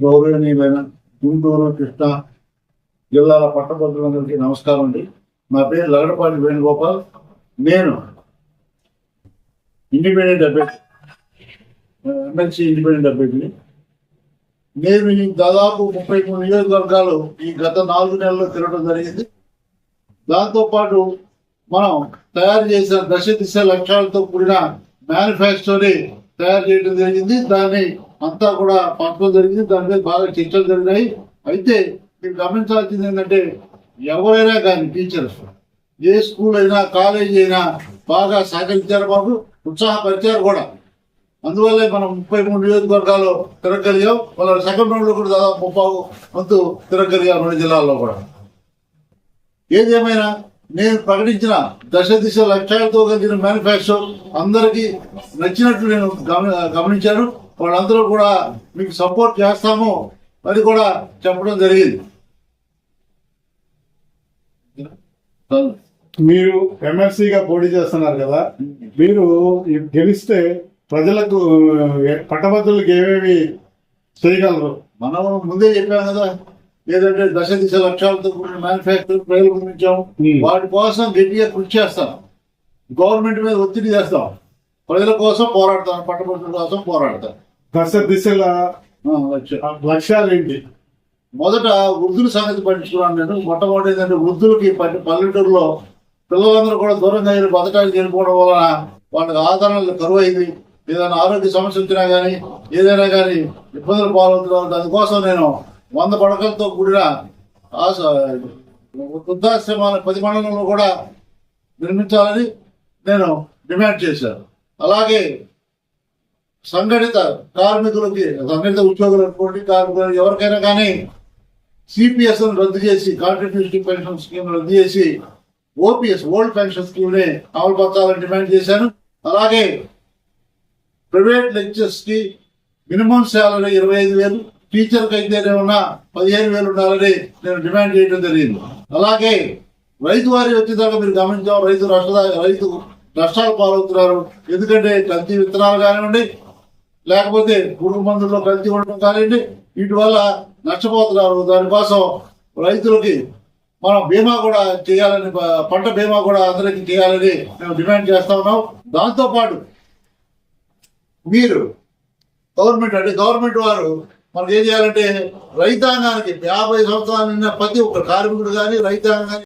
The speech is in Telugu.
గౌరవనీయమైన గుంటూరు కృష్ణా జిల్లాల పట్టభద్రులందరికీ నమస్కారం అండి. నా పేరు లగడపాటి వేణుగోపాల్. నేను ఇండిపెండెంట్ అభ్యర్థి ఎమ్మెల్సీ ఇండిపెండెంట్ అభ్యర్థిని నేను దాదాపు ముప్పై మూడు నియోజకవర్గాలు ఈ గత నాలుగు నెలల్లో తిరగడం జరిగింది. దాంతోపాటు మనం తయారు చేసిన దశ దిశ లక్ష్యాలతో కూడిన మేనిఫెస్టోని తయారు చేయడం జరిగింది. దాన్ని అంతా కూడా పంపడం జరిగింది. దాని మీద బాగా చర్చలు జరిగినాయి అయితే మీరు గమనించాల్సింది ఏంటంటే ఎవరైనా కానీ టీచర్స్ ఏ స్కూల్ అయినా కాలేజీ అయినా బాగా సహకరించారు బాబు. ఉత్సాహపరిచారు కూడా. అందువల్లే మనం ముప్పై మూడు నియోజకవర్గాలు తిరగలిగాం. వాళ్ళ సెకండ్ రౌండ్లో కూడా దాదాపు ముప్పై వంతు తిరగలిగాం రెండు జిల్లాల్లో కూడా. ఏదేమైనా నేను ప్రకటించిన దశ దిశ లక్ష్యాలతో కలిగిన మేనిఫెస్టో అందరికీ నచ్చినట్లు నేను గమని గమనించాను. వాళ్ళందరూ కూడా మీకు సపోర్ట్ చేస్తాము అది కూడా చెప్పడం జరిగింది. మీరు ఎమ్మెల్సీగా పోటీ చేస్తున్నారు కదా మీరు గెలిస్తే ప్రజలకు పట్టభద్రులకు ఏమేమి చేయగలరు? మనం ముందే చెప్పాం కదా ఏదంటే దశ దిశ లక్ష్యాలతో కూడిన ప్రజలు గురించాం Hmm. వాటి కోసం గట్టిగా కృషి చేస్తాం. గవర్నమెంట్ మీద ఒత్తిడి చేస్తాం. ప్రజల కోసం పోరాడతాం పట్టభద్రుల కోసం పోరాడతాం. దశ దిశల. లక్ష్యాలు ఏంటి మొదట వృద్ధుల సంగతి పట్టించుకున్నాను నేను. మొట్టమొదటి ఏంటంటే వృద్ధులకి పల్లె- పల్లెటూరులో పిల్లలందరూ కూడా దూరంగా వెళ్ళి బతకానికి వెళ్ళిపోవడం వలన వాళ్ళకి ఆదరణ కరువు అయింది ఏదైనా ఆరోగ్య సమస్య వచ్చినా కానీ ఏదైనా కానీ ఇబ్బందులు పాలవుతున్నారు దానికోసం నేను వంద పడకలతో కూడిన ఆశ వృద్ధాశ్రమాల పది మండలంలో కూడా నిర్మించాలని నేను డిమాండ్ చేశాను. అలాగే సంఘటిత కార్మికులకి సంఘటిత ఉద్యోగులు అనుకోండి కార్మికులు ఎవరికైనా కానీ సిపిఎస్ రద్దు చేసి కాంట్రిబ్యూషన్ పెన్షన్ స్కీమ్ రద్దు చేసి ఓపీఎస్ ఓల్డ్ పెన్షన్ స్కీమ్ని అమలుపరచాలని డిమాండ్ చేశాను. అలాగే ప్రైవేట్ లెక్చర్స్కి మినిమం శాలరీ ఇరవై ఐదు వేలు టీచర్ అయితే ఏమన్నా పదిహేను వేలు ఉండాలని నేను డిమాండ్ చేయడం జరిగింది. అలాగే రైతు వారి వచ్చేదాకా మీరు గమనించాం రైతు నష్ట రైతు నష్టాలు పాలవుతున్నారు. ఎందుకంటే కల్తీ విత్తనాలు కానివ్వండి లేకపోతే పురుగు మందుల్లో కల్తీ ఉండటం కానివ్వండి వీటి వల్ల నష్టపోతున్నారు. దానికోసం రైతులకి మనం బీమా కూడా చేయాలని పంట బీమా కూడా అందరికీ చేయాలని మేము డిమాండ్ చేస్తా ఉన్నాం. దాంతోపాటు మీరు గవర్నమెంట్ అంటే గవర్నమెంట్ వారు మనకి ఏం చేయాలంటే రైతాంగానికి యాభై సంవత్సరాలు నిన్న ప్రతి ఒక్క కార్మికుడు కానీ రైతాంగానికి